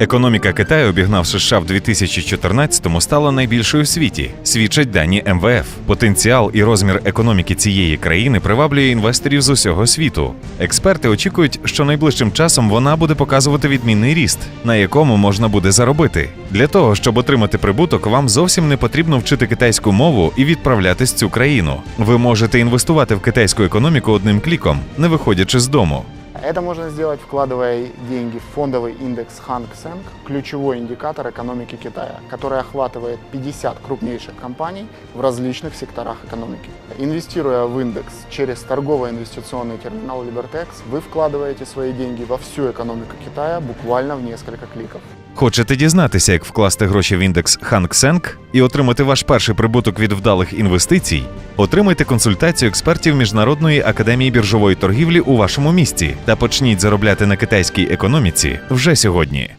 Економіка Китаю, обігнавши США в 2014-му, стала найбільшою в світі. Свідчать дані МВФ. Потенціал і розмір економіки цієї країни приваблює інвесторів з усього світу. Експерти очікують, що найближчим часом вона буде показувати відмінний ріст, на якому можна буде заробити. Для того, щоб отримати прибуток, вам зовсім не потрібно вчити китайську мову і відправлятись в цю країну. Ви можете інвестувати в китайську економіку одним кліком, не виходячи з дому. Это можно сделать, вкладывая деньги в фондовый индекс Hang Seng, ключевой индикатор экономики Китая, который охватывает 50 крупнейших компаний в различных секторах экономики. Инвестируя в индекс через торгово-инвестиционный терминал Libertex, вы вкладываете свои деньги во всю экономику Китая буквально в несколько кликов. Хочете дізнатися, як вкласти гроші в індекс Hang Seng І отримати ваш перший прибуток від вдалих інвестицій? Отримайте консультацію експертів Міжнародної академії біржової торгівлі у вашому місті та почніть заробляти на китайській економіці вже сьогодні.